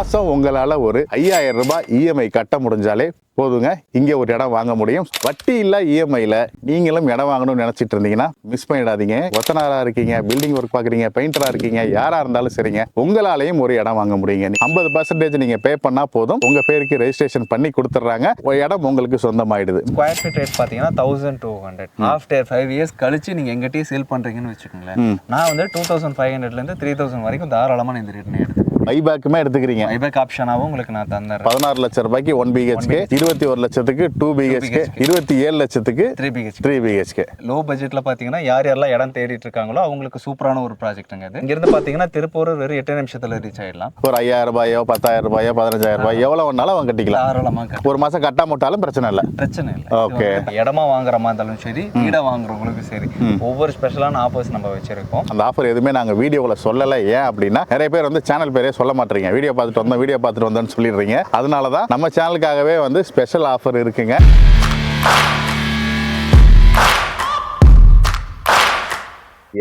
மாசம் உங்களால ஒரு ஐயாயிரம் ரூபாய் இஎம்ஐ கட்ட முடிஞ்சாலே போதுங்க. இங்கே ஒரு இடம் வாங்க முடியும். வட்டி இல்ல இஎம்ஐல நீங்களும் இடம் வாங்கணும்னு நினைச்சிட்டு இருந்தீங்கன்னா மிஸ் பண்ணிடாதீங்க. ஒத்தனாரா இருக்கீங்க பில்டிங் ஒர்க் பாக்குறீங்க பெயிண்டரா இருக்கீங்க யாரா இருந்தாலும் சரிங்க. உங்களாலையும் ஒரு இடம் வாங்க முடியுங்க. ஐம்பது பர்சன்டேஜ் நீங்க பே பண்ணா போதும். உங்க பேருக்கு ரெஜிஸ்ட்ரேஷன் பண்ணி கொடுத்துட்றாங்க. ஒரு இடம் உங்களுக்கு சொந்தமாயிடுது. ஸ்கொயர் ஃபீட் ரேட் பார்த்தீங்கன்னா thousand two hundred after five years கழிச்சு நீங்கள் எங்கிட்டயே சேல் பண்ணுறீங்கன்னு வச்சுக்கோங்களேன். நான் வந்து டூ தௌசண்ட் ஃபைவ் ஹண்ட்ரட்லேருந்து த்ரீ தௌசண்ட் வரைக்கும் தாராளமாக இந்த ரேட் எடுத்துக்கிறேன் பைபேக்குமே எடுத்துக்கிறீங்க. ஐபேக் ஆப்ஷனாகவும் உங்களுக்கு நான் தந்துடுறேன் பதினாறு லட்சம் ரூபாய்க்கு ஒன் பிஹெச்கே இருபத்தி ஒரு லட்சத்துக்கு டூ பிஹெச்கே இருபத்தி ஏழு லட்சத்துக்கு three BH three BHK low பட்ஜெட்டில் பார்த்தீங்கன்னா யார் யாரெல்லாம் இடம் தேடிட்டு இருக்காங்களோ அவங்களுக்கு சூப்பரான ஒரு ப்ராஜெக்ட்டுங்க இது. இங்கேருந்து பார்த்தீங்கன்னா திருப்பூர் வெறும் எட்டு நிமிஷத்தில் ரீச் ஆயிடலாம். ஒரு ஐயாயிரம் ரூபாயோ பத்தாயிரம் ரூபாயோ பதினஞ்சாயிரம் ரூபாயோ எவ்வளவு வேணாலும் அவங்க கட்டிக்கலாம். தாராளமாக ஒரு மாசம் கட்டாம விட்டாலும் பிரச்சனை இல்லை. பிரச்சனை இல்லை. வந்து இடமா வாங்குற மாதிரி இருந்தாலும் சரி வீடை வாங்குறவங்களுக்கும் சரி. ஒவ்வொரு ஸ்பெஷலான ஆஃபர்ஸ் நம்ம வச்சிருக்கோம். அந்த ஆஃபர் எதுவுமே நாங்கள் வீடியோவில் சொல்லலை. ஏன் அப்படின்னா நிறைய பேர் வந்து சேனல் பேரே சொல்ல மாட்டீங்க. வீடியோ பார்த்துட்டு வந்தோம் வீடியோ பார்த்துட்டு வந்தோம்னு சொல்லிடுறீங்க. அதனால தான் நம்ம சேனலுக்காகவே வந்து ஸ்பெஷல் ஆஃபர் இருக்குங்க.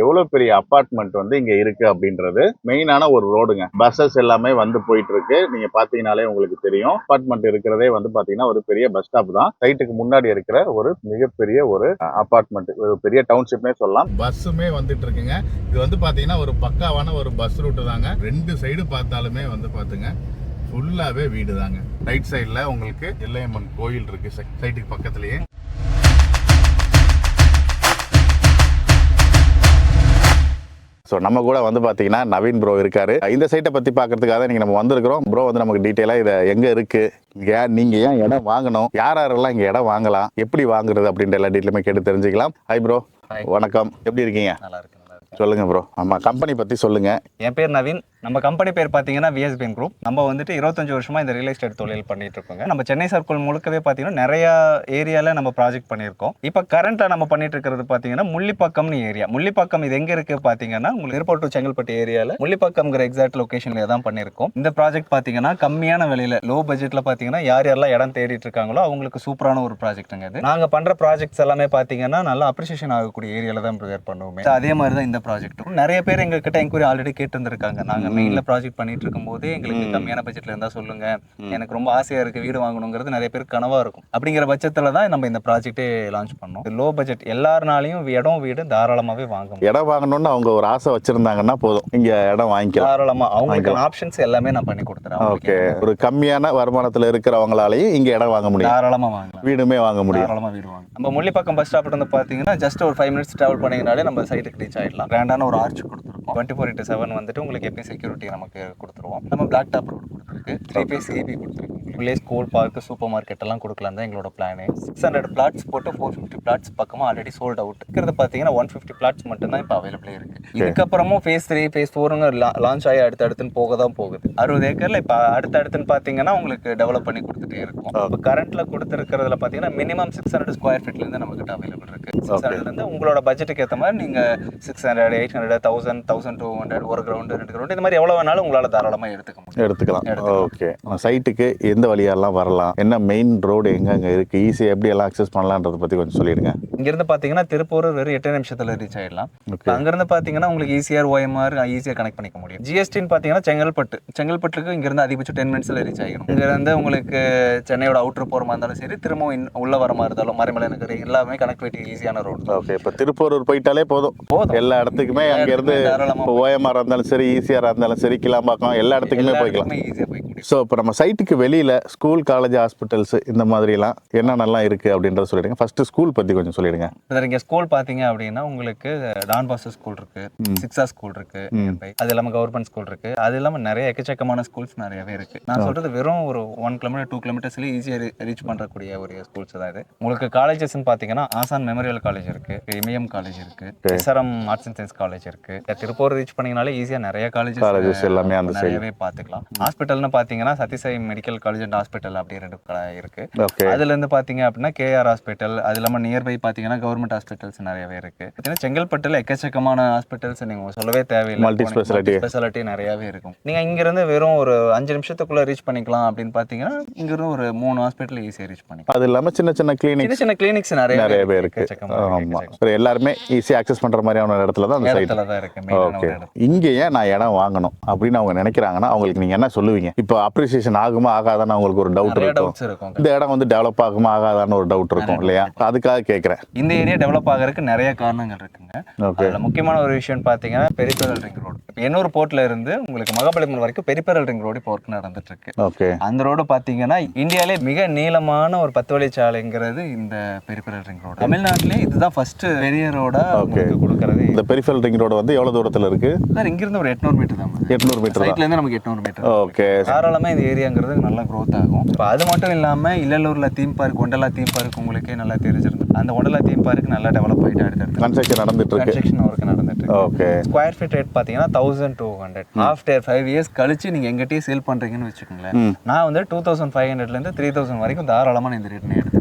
எவ்வளோ பெரிய அப்பார்ட்மெண்ட் வந்து இங்க இருக்கு அப்படின்றது மெயினான ஒரு ரோடுங்க பஸ்ஸஸ் எல்லாமே வந்து போயிட்டு இருக்கு நீங்க பாத்தீங்கனாலே உங்களுக்கு தெரியும். அப்பார்ட்மெண்ட் இருக்கிறதே வந்து பாத்தீங்கன்னா ஒரு பெரிய பஸ் ஸ்டாப் தான். சைட்டுக்கு முன்னாடி இருக்கிற ஒரு மிகப்பெரிய ஒரு அப்பார்ட்மெண்ட் ஒரு பெரிய டவுன்ஷிப்னே சொல்லலாம். பஸ்ஸுமே வந்துட்டு இருக்குங்க இது வந்து பாத்தீங்கன்னா ஒரு பக்காவான ஒரு பஸ் ரூட்டு தாங்க. ரெண்டு சைடு பார்த்தாலுமே வந்து பாத்துங்க ஃபுல்லாவே வீடு தாங்க ரைட் சைடில் உங்களுக்கு எல்லையம்மன் கோயில் இருக்கு. சைட்டுக்கு பக்கத்துலேயே. ஸோ நம்ம கூட வந்து பார்த்தீங்கன்னா நவீன் ப்ரோ இருக்காரு. இந்த சைட்டை பற்றி பார்க்கறதுக்காக நீங்கள் நம்ம வந்திருக்கிறோம். ப்ரோ வந்து நமக்கு டீட்டெயிலாக இதை எங்கே இருக்கு? இங்கே நீங்கள் ஏன் இடம் வாங்கணும்? யார் யாரெல்லாம் இங்கே இடம் வாங்கலாம்? எப்படி வாங்குறது அப்படின்ற எல்லா டீட்டெயிலுமே கேட்டு தெரிஞ்சுக்கலாம். Hi bro. வணக்கம். எப்படி இருக்கீங்க? நல்லா இருக்கு நல்லா இருக்கு சொல்லுங்க ப்ரோ ஆமாம் கம்பெனி பற்றி சொல்லுங்க. என் பேர் நவீன். நம்ம கம்பெனி பேர் பார்த்தீங்கன்னா விஎஸ்பிஎன் குரூப் நம்ம வந்துட்டு இருபத்தஞ்சு வருஷமா இந்த ரியல் எஸ்டேட் தொழில் பண்ணிட்டு இருக்கோங்க. நம்ம சென்னை சர்க்கிள் முழுக்கவே பார்த்தீங்கன்னா நிறைய ஏரியால நம்ம ப்ராஜெக்ட் பண்ணியிருக்கோம். இப்போ கரண்ட்ல நம்ம பண்ணிட்டு இருக்கிறது பார்த்தீங்கன்னா முள்ளிப்பாக்கம்னு ஏரியா முள்ளிப்பாக்கம் இது எங்க இருக்கு பார்த்தீங்கன்னா உங்களுக்கு ஏர்போர்ட் டு செங்கல்பட்டு ஏரியால முள்ளிப்பாக்கம்ங்கிற எக்ஸாக்ட் லொகேஷன்ல தான் பண்ணியிருக்கோம். இந்த ப்ராஜெக்ட் பார்த்தீங்கன்னா கம்மியான விலையில லோ பட்ஜெட்ல பார்த்தீங்கன்னா யார் யாரெல்லாம் இடம் தேடிட்டு இருக்காங்களோ அவங்களுக்கு சூப்பரான ஒரு ப்ராஜெக்ட்டுங்க இது. நாங்க பண்ற ப்ராஜெக்ட்ஸ் எல்லாமே பார்த்தீங்கன்னா நல்லா அப்ரிசியேஷன் ஆகக்கூடிய ஏரியால தான் ப்ரிப்பேர் பண்ணுவோமே. அதே மாதிரி தான் இந்த ப்ராஜெக்ட்டும் நிறைய பேர் எங்க கிட்ட என்கொயரி ஆல்ரெடி கேட்டு இருந்திருக்காங்க நாங்க மெயின்ல ப்ராஜெக்ட் பண்ணிட்டு இருக்கும்போதே எங்களுக்கு கம்மியான பட்ஜெட்ல இருந்தா சொல்லுங்க. எனக்கு ரொம்ப ஆசையா இருக்கு வீடு வாங்கணுங்கிறது நிறைய பேர் கனவா இருக்கும். அப்படிங்கிற பட்சத்துல தான் நம்ம இந்த ப்ராஜெக்டே லான்ச் பண்ணோம். லோ பட்ஜெட் எல்லாருனாலையும் இடம் வீடு தாராளமாவே வாங்க முடியும். இடம் வாங்கணும்னு அவங்க ஒரு ஆசை வச்சிருந்தாங்கன்னா போதும். இங்கே இடம் வாங்கிக்கலாம். தாராளமா. அவங்களுக்கு ஆப்ஷன்ஸ் எல்லாமே நான் பண்ணி கொடுத்துறேன். ஓகே ஒரு கம்மியான வருமானத்தில் இருக்கிறவங்களாலையும் இங்கே இடம் வாங்க முடியும். தாராளமா வாங்கலாம். வீடுமே வாங்க முடியும். தாராளமா வீடு வாங்க நம்ம முள்ளிப்பாக்கம் பஸ் ஸ்டாப்ல இருந்து பாத்தீங்கன்னா ஜஸ்ட் ஒரு ஃபைவ் மினிட்ஸ் டிராவல் பண்ணீங்கனாலே நம்ம சைட்டுக்கு ரீச் ஆயிடலாம். கிராண்டான ஒரு ஆர்ச் கொடுத்துருக்கோம். டுவெண்ட்டி ஃபோர் இன்ட்டு செவன் வந்துட்டு உங்களுக்கு எப்பயும் செக்யூரிட்டி நமக்கு கொடுத்துருவோம். நம்ம பிளாக் டாப் ரோடு கொடுத்துருக்கு. த்ரீ பேஸ் ஏபி கொடுத்துருக்கு. உள்ளே ஸ்கூல் பார்க் சூப்பர் மார்க்கெட் எல்லாம் கொடுக்கலாம். தான் எங்களோட பிளானு சிக்ஸ் ஹண்ட்ரட் பிளாட்ஸ் போட்டு ஃபோர் ஃபிஃப்டி பிளாட்ஸ் பக்கமா ஆல்ரெடி சோல்ட் அவுட் இருக்கிறது பார்த்தீங்கன்னா ஒன் ஃபிஃப்டி பிளாட்ஸ் மட்டும் தான் இப்போ அவைலபிளே இருக்கு. இதுக்கப்புறமும் ஃபேஸ் த்ரீ ஃபேஸ் ஃபோருங்க லான்ச் ஆகி அடுத்து அடுத்துன்னு போக தான் போகுது. அறுபது ஏக்கர்ல இப்போ அடுத்து அடுத்துன்னு பார்த்தீங்கன்னா உங்களுக்கு டெவலப் பண்ணி கொடுத்துட்டே இருக்கும். இப்போ கரண்ட்ல கொடுத்துருக்கிறதுல பார்த்தீங்கன்னா மினிமம் சிக்ஸ் ஹண்ட்ரட் ஸ்கொயர் ஃபீட்ல இருந்து நம்ம கிட்ட அவைலபிள் இருக்கு சிக்ஸ் ஹண்ட்ரட் இருந்து உங்களோட பட்ஜெட்டுக்கு ஏற்ற மாதிரி நீங்க six hundred eight hundred thousand thousand two hundred ஒரு கிரவுண்ட் ரெண்டு கிரவுண்ட் இந்த மாதிரி எவ்வளவு வேணாலும் உங்களால தாராளமா எடுத்துக்க முடியும். எடுத்துக்கலாம். ஓகே. சைட்டுக்கு எந்த வழியாலாம் வரலாம்? என்ன மெயின் ரோடு எங்கெங்க இருக்கு? ஈஸியாக எப்படி எல்லாம் அக்சஸ் பண்ணலான்றத பத்தி கொஞ்சம் சொல்லிடுங்க. இங்க இருந்து பாத்தீங்கன்னா திருப்பூர் வெறும் எட்டு நிமிஷத்துல ரீச் ஆயிடலாம். ஓகே. அங்க இருந்து பாத்தீங்கன்னா உங்களுக்கு ஈஸிஆர் ஓஎம்ஆர் ஈஸியா கனெக்ட் பண்ணிக்க முடியும். ஜிஎஸ்டின்னு பாத்தீங்கன்னா செங்கல்பட்டு. செங்கல்பட்டுக்கு இங்க இருந்து அதிகபட்சம் டென் மினிட்ஸ்ல ரீச் ஆகிடும் இங்க இருந்து உங்களுக்கு சென்னையோட அவுட்டர் போற மாதிரி இருந்தாலும் சரி திரும்பவும் உள்ள வர மாதிரி இருந்தாலும் மறைமலை நகர் எல்லாமே கனெக்டிவிட்டி ஈஸியான ரோடு ஓகே. இப்போ திருப்பூரூர் போயிட்டாலே போதும். போதும். எல்லா இடத்துக்குமே அங்க இருந்து தாராளமா இப்போ ஓஎம்ஆர் இருந்தாலும் சரி ஈஸியாக இருந்தாலும் சரி கிளாம்பாக்கம் எல்லா இடத்துக்குமே போய்க்கலாம். ஈஸியா போய்க்க முடியும் ஸோ இப்போ நம்ம சைட்டுக்கு வெளியில ஸ்கூல் காலேஜ் ஹாஸ்பிட்டல்ஸ் இந்த மாதிரிலாம் என்னென்னலாம் இருக்கு அப்படின்றத சொல்லிடுங்க. ஃபர்ஸ்ட் ஸ்கூல் பத்தி கொஞ்சம் சொல்லிடுங்க. சார் இங்க ஸ்கூல் பாத்தீங்க அப்படின்னா உங்களுக்கு டான் பாஸ்டர் ஸ்கூல் இருக்கு சிக்ஸா ஸ்கூல் இருக்கு nearby. அது இல்லாம கவர்மெண்ட் ஸ்கூல் இருக்கு. அது இல்லாம நிறைய எக்கச்சக்கமான ஸ்கூல்ஸ் நிறையவே இருக்கு. நான் சொல்றது வெறும் ஒரு ஒன் கிலோமீட்டர் டூ கிலோமீட்டர்ஸ்ல ஈஸியா ரீச் பண்றக்கூடிய ஒரு ஸ்கூல்ஸ் தான் இது. உங்களுக்கு காலேஜஸ் பாத்தீங்கன்னா ஆசான் மெமோரியல் காலேஜ் இருக்கு இமயம் காலேஜ் இருக்கு SRM arts and science college இருக்கு. இந்த திருப்பூர் ரீச் பண்ணீங்கனாலே ஈஸியா நிறைய காலேஜஸ் எல்லாமே அந்த. நிறையவே பாத்துக்கலாம். ஹாஸ்பிட்டல்னு பாத்தீங்கன்னா Sathya Sai medical college convent hospital அப்படி ரெண்டு இருக்கு. அதுல இருந்து பாத்தீங்க அப்படின்னா கேஆர் ஹாஸ்பிட்டல் அது இல்லாம நியர்பை பாத்தீங்கன்னா கவர்மெண்ட் ஹாஸ்பிட்டல்ஸ் நிறையவே இருக்கு. பாத்தீங்கன்னா செங்கல்பட்டுல எக்கச்சக்கமான ஹாஸ்பிட்டல்ஸ் நீங்க சொல்லவே தேவையில்லை. Multi speciality. ஸ்பெஷாலிட்டி நிறையவே இருக்கும். நீங்க இங்க இருந்து வெறும் ஒரு அஞ்சு நிமிஷத்துக்குள்ள ரீச் பண்ணிக்கலாம் அப்படின்னு பாத்தீங்கன்னா இங்க இருந்து ஒரு மூணு ஹாஸ்பிட்டல் ஈஸியா ரீச் பண்ணிக்கலாம். அது இல்லாம சின்ன சின்ன கிளினிக் சின்ன கிளினிக்ஸ் நிறைய நிறைய பேர் இருக்கு. எக்கச்சக்கமா ஆமா. சரி எல்லாருமே ஈஸியா அக்சஸ் பண்ற மாதிரியான இடத்துல தான் அந்த சைட் இடத்துல தான் இருக்கு. மெயினான ஓகே இங்க ஏன் நான் இடம் வாங்கணும் அப்படின்னு அவங்க நினைக்கிறாங்கன்னா அவங்களுக்கு நீங்க என்ன சொல்லுவீங்க? இப்போ அப்ரிசியேஷன் ஆகுமா ஆகாதான்னு அவங்களுக்கு ஒரு டவுட் இருக்கும். இந்த இடம் வந்து டெவலப் ஆகுமா ஆகாதான்னு ஒரு டவுட் இருக்கும் இல்லையா? அதுக்காக கேட்குறேன் இந்த ஏரியா டெவலப் ஆகறதுக்கு நிறைய காரணங்கள் இருக்குங்க. முக்கியமான ஒரு விஷயம் பாத்தீங்கன்னா பெரிபெரல் ரிங் ரோடு இப்போ எண்ணூர் போர்ட்ல இருந்து உங்களுக்கு மகாபலிபுரம் வரைக்கும் பெரிபெரல் ரிங் ரோடு இப்போ ஒர்க் நடந்துட்டு இருக்கு ஓகே. அந்த ரோடு பாத்தீங்கன்னா இந்தியாவிலே மிக நீளமான ஒரு பத்து வழிச்சாலைங்கிறது இந்த பெரிபெரல் ரிங் ரோடு தமிழ்நாட்டிலே இதுதான் ஃபர்ஸ்ட் பெரிய ரோடா கொடுக்கறது. இந்த பெரிஃபல் ரிங் ரோடு வந்து எவ்வளவு தூரத்துல இருக்கு? சார் இங்கிருந்து ஒரு எட்நூறு மீட்டர் தான். எட்நூறு மீட்டர் தான். சைட்ல இருந்து நமக்கு எட்நூறு மீட்டர் ஓகே. தாராளமா இந்த ஏரியாங்கிறது நல்லா growth ஆகும். இப்போ அது மட்டும் இல்லாம இல்லலூர்ல theme park Wonderla theme park உங்களுக்கே நல்லா தெரிஞ்சிருக்கும். அந்த ஒண்டலா தீம் பார்க் நல்லா டெவலப் ஆயிட்டு அடுத்தடுத்து. கன்ஸ்ட்ரக்ஷன் நடந்துட்டு இருக்கு. கன்ஸ்ட்ரக்ஷன் ஒர்க் நடந்துட்டு இருக்கு. ஓகே ஸ்கொயர் ஃபீட் ரேட் பார்த்தீங்கன்னா thousand two hundred after five years கழிச்சு நீங்கள் எங்கிட்டயே சேல் பண்ணுறீங்கன்னு வச்சுக்கோங்களேன். நான் வந்து டூ தௌசண்ட் ஃபைவ் ஹண்ட்ரட்லேருந்து த்ரீ தௌசண்ட் வரைக்கும் தாராளமாக இந்த ரேட் முடியும்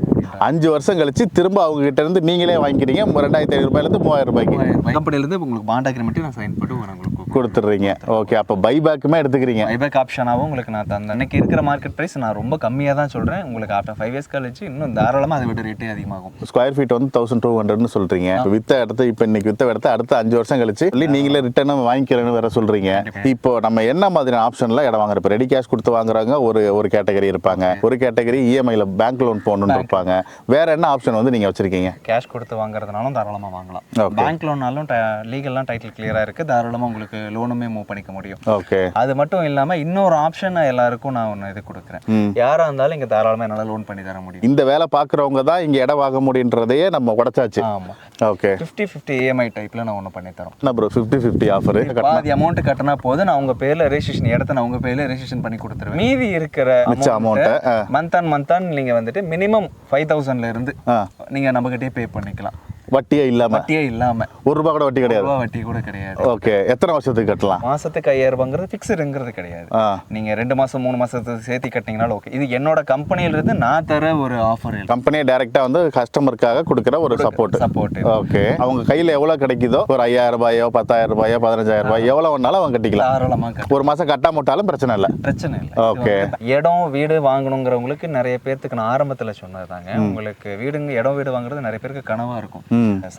அஞ்சு வருஷம் கழிச்சு திரும்ப அவங்க கிட்ட இருந்து நீங்களே வாங்கிக்கிறீங்க. ரெண்டாயிரத்தி ஐநூறு ரூபாயில இருந்து மூவாயிரம் ரூபாய்க்கு. கம்பெனிலேருந்து உங்களுக்கு பாண்ட் அக்ரிமெண்ட்டு நான் சைன் போட்டு உங்களுக்கு கொடுத்துட்றீங்க. ஓகே அப்போ பைபேக்குமே எடுத்துக்கிறீங்க. பைபேக் ஆப்ஷனாகவும் உங்களுக்கு நான் தந்தேன். இன்னைக்கு இருக்கிற மார்க்கெட் ப்ரைஸ் நான் ரொம்ப கம்மியாக தான் சொல்கிறேன் உங்களுக்கு ஆஃப்டர் ஃபைவ் இயர்ஸ் கழிச்சு இன்னும் தாராளமாக அதை விட ரேட்டே அதிகமாகும். ஸ்கொயர் ஃபீட் வந்து தௌசண்ட் டூ ஹண்ட்ரட்னு சொல்றீங்க. இப்ப வித்த இடத்த இப்போ இன்னைக்கு வித்த இடத்த அடுத்த அஞ்சு வருஷம் கழிச்சு நீங்களே ரிட்டர்ன் வாங்கிக்கிறேன்னு வேற சொல்றீங்க. இப்போ நம்ம என்ன மாதிரியான ஆப்ஷன்ல இடம் வாங்குற இப்போ ரெடி கேஷ் கொடுத்து வாங்குறவங்க ஒரு ஒரு கேட்டகரி இருப்பாங்க. ஒரு கேட்டகரி இஎம்ஐல பேங்க் லோன் போகணும்னு இருப்பாங்க. வேற என்ன ஆப்ஷன் வந்து நீங்க வச்சிருக்கீங்க? கேஷ் கொடுத்து வாங்குறதுனாலும் தாராளமாக வாங்கலாம். பேங்க் லோன்னாலும் லீகல்லாம் டைட்டில் கிளியராக இருக்குது தாராளமாக உங்களுக்கு லோனுமே மூவ் பண்ணிக்க முடியும். ஓகே அது மட்டும் இல்லாம இன்னொரு ஆப்ஷன் எல்லாருக்கும் நான் ஒன்று இது கொடுக்குறேன். யாரா இருந்தாலும் இங்க தாராளமா என்னால லோன் பண்ணி தர முடியும். இந்த வேலை பார்க்குறவங்க தான் இங்க இடம் வாங்க முடியுன்றதையே நம்ம உடைச்சாச்சு. ஆமா. ஓகே ஃபிஃப்டி ஃபிஃப்டி இஎம்ஐ டைப்ல நான் ஒன்று பண்ணி தரோம். என்ன ப்ரோ ஃபிஃப்டி ஃபிஃப்டி ஆஃபர் பாதி அமௌண்ட் கட்டினா போது நான் உங்க பேர்ல ரெஜிஸ்ட்ரேஷன் இடத்த நான் உங்க பேர்ல ரெஜிஸ்ட்ரேஷன் பண்ணி கொடுத்துருவேன். மீதி இருக்கிற மிச்ச அமௌண்ட்டை மந்த் ஆன் மந்த் ஆன் நீங்க வந்துட்டு மினிமம் ஃபைவ் தௌசண்ட்ல இருந்து ஆ. நீங்க நம்ம கிட்டே பே பண்ணிக்கலாம். வட்டியே இல்லாம? வட்டியே இல்லாம. ஒரு ரூபா கூட வட்டி கிடையாது? வட்டி கூட கிடையாது. ஓகே. எத்தனை வருஷத்துக்கு கட்டலாம்? மாசத்துக்கு ஐயாயிரம் ரூபாங்கிறது ஃபிக்ஸ்டுங்கிறது கிடையாது. நீங்க ரெண்டு மாசம் மூணு மாசத்துக்கு சேர்த்து கட்டினீங்கனாலும் ஓகே இது என்னோட கம்பெனில இருந்து நான் தர ஒரு ஆஃபர் கம்பெனியே டைரக்டா வந்து கஸ்டமருக்காக கொடுக்குற ஒரு சப்போர்ட் சப்போர்ட் ஓகே. அவங்க கையில எவ்வளவு கிடைக்குதோ ஒரு ஐயாயிரம் ரூபாயோ பத்தாயிரம் ரூபாயோ பதினஞ்சாயிரம் ரூபாயோ எவ்வளவு வேணாலும் அவங்க கட்டிக்கலாம். தாராளமா கட்டு. ஒரு மாசம் கட்டாம விட்டாலும் பிரச்சனை இல்லை. பிரச்சனை இல்லை. வந்து இடம் வீடு வாங்கணுங்கிறவங்களுக்கு நிறைய பேர்த்துக்கு நான் ஆரம்பத்துல சொன்னதுதாங்க உங்களுக்கு வீடுங்க இடம் வீடு வாங்குறது நிறைய பேருக்கு கனவா இருக்கும்.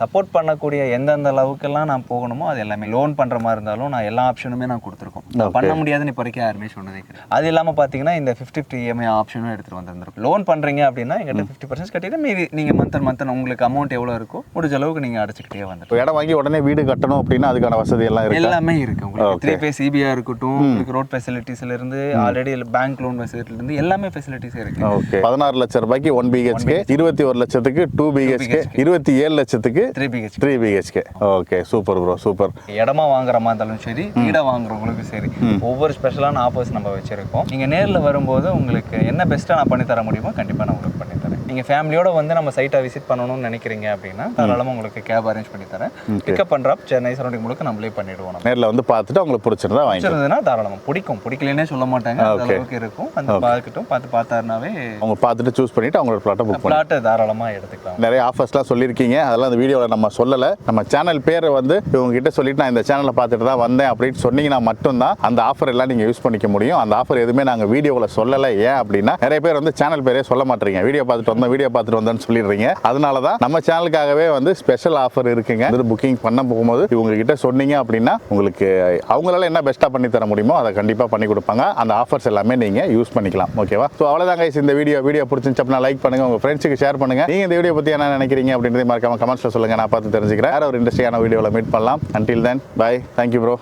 சப்போர்ட் பண்ணக்கூடிய எந்தெந்த அளவுக்கெல்லாம் நான் போகணுமோ அது எல்லாமே. லோன் பண்ற மாதிரி இருந்தாலும் நான் எல்லா ஆப்ஷனுமே நான் கொடுத்துருக்கோம். பண்ண முடியாதுன்னு இப்போ வரைக்கும் யாருமே சொன்னதே அது இல்லாம பாத்தீங்கன்னா இந்த ஃபிஃப்டி ஃபிஃப்டி இஎம்ஐ ஆப்ஷனும் எடுத்துட்டு வந்திருந்திருக்கும். லோன் பண்றீங்க அப்படின்னா எங்கிட்ட ஃபிஃப்டி பர்சன்ட் கட்டிட்டு மீதி நீங்க மந்த் மந்த் உங்களுக்கு அமௌண்ட் எவ்வளவு இருக்கோ முடிஞ்ச அளவுக்கு நீங்க அடைச்சிக்கிட்டே வந்துட்டு இப்போ இடம் வாங்கி உடனே வீடு கட்டணும் அப்படின்னா அதுக்கான வசதி எல்லாம் இருக்கு? எல்லாமே இருக்கு. உங்களுக்கு த்ரீ பே சிபிஆ இருக்கட்டும் உங்களுக்கு ரோட் ஃபெசிலிட்டிஸ்ல இருந்து ஆல்ரெடி பேங்க் லோன் ஃபெசிலிட்டில இருந்து எல்லாமே ஃபெசிலிட்டிஸ் இருக்கு. ஓகே பதினாறு லட்சம் ரூபாய்க்கு ஒன் பிஹெச்கே இருபத்தி ஒரு லட்சத்துக்கு டூ பிஹெச்கே இருபத்தி ஏழு லட்சத்துக்கு three BH three BHK okay super bro super இடமா வாங்குற மாதிரி இருந்தாலும் சரி வீடை வாங்குறவங்களுக்கும் சரி ஒவ்வொரு ஸ்பெஷலான ஆஃபர்ஸ் நம்ம வச்சிருக்கோம். நீங்க நேர்ல வரும்போது உங்களுக்கு என்ன பெஸ்ட்டா நான் பண்ணி தர முடியுமோ கண்டிப்பா நான் உங்களுக்கு பண்ணி தரேன் நீங்க ஃபேமிலியோட வந்து நம்ம சைட்டை விசிட் பண்ணணும்னு நினைக்கிறீங்க அப்படின்னா தாராளமா உங்களுக்கு கேப் அரேஞ்ச் பண்ணி தரேன். பிக்கப் பண்றப் சென்னை சரௌண்டிங் முழுக்க நம்மளே பண்ணிடுவோம் நம்ம. நேர்ல வந்து பார்த்துட்டு அவங்களுக்கு பிடிச்சிருந்தா வாங்கி பிடிச்சிருந்ததுன்னா தாராளமா. பிடிக்கும். பிடிக்கலன்னே சொல்ல மாட்டாங்க. அளவுக்கு இருக்கும். அந்த பார்க்கட்டும் பார்த்து பார்த்தாருனாவே அவங்க பார்த்துட்டு சூஸ் பண்ணிட்டு அவங்களோட பிளாட்டை புக் பிளாட்டை தாராளமா எடுத்துக்கலாம். நிறைய ஆஃபர்ஸ்லாம் சொல்லியிருக்கீங்க. அதெல்லாம் அந்த வீடியோவில் நம்ம சொல்லலை. நம்ம சேனல் பேரை வந்து இவங்க கிட்ட சொல்லிட்டு நான் இந்த சேனலை பார்த்துட்டு தான் வந்தேன் அப்படின்னு சொன்னீங்கன்னா மட்டும்தான் அந்த ஆஃபர் எல்லாம் நீங்கள் யூஸ் பண்ணிக்க முடியும். அந்த ஆஃபர் எதுவுமே நாங்கள் வீடியோவில் சொல்லலை. ஏன் அப்படின்னா நிறைய பேர் வந்து சேனல் பேரே சொல்ல மாட்டீங்க வீடியோ பார்த்துட்டு வந்தோம் வீடியோ பார்த்துட்டு வந்தோம்னு சொல்லிடுறீங்க. அதனால தான் நம்ம சேனலுக்காகவே வந்து ஸ்பெஷல் ஆஃபர் இருக்குங்க. வந்து புக்கிங் பண்ண போகும்போது இவங்க கிட்ட சொன்னீங்க அப்படின்னா உங்களுக்கு அவங்களால என்ன பெஸ்ட்டாக பண்ணி தர முடியுமோ அதை கண்டிப்பாக பண்ணி கொடுப்பாங்க. அந்த ஆஃபர்ஸ் எல்லாமே நீங்கள் யூஸ் பண்ணிக்கலாம். ஓகேவா ஸோ அவ்வளோதான் கைஸ் இந்த வீடியோ வீடியோ பிடிச்சிருந்துச்சு அப்படின்னா லைக் பண்ணுங்க. உங்க ஃப்ரெண்ட்ஸுக்கு ஷேர் பண்ணுங்க. நீங்க இந்த வீடியோ பத்தி என்ன நினைக்கிறீங்க அப்படின்றத மறக்காம கமெண்ட்ஸ்ல சொல்லுங்க. நான் பார்த்து தெரிஞ்சுக்கிறேன். வேற ஒரு இன்ட்ரெஸ்டிங்கான வீடியோவில் மீட் பண்ணலாம். Until then bye thank you bro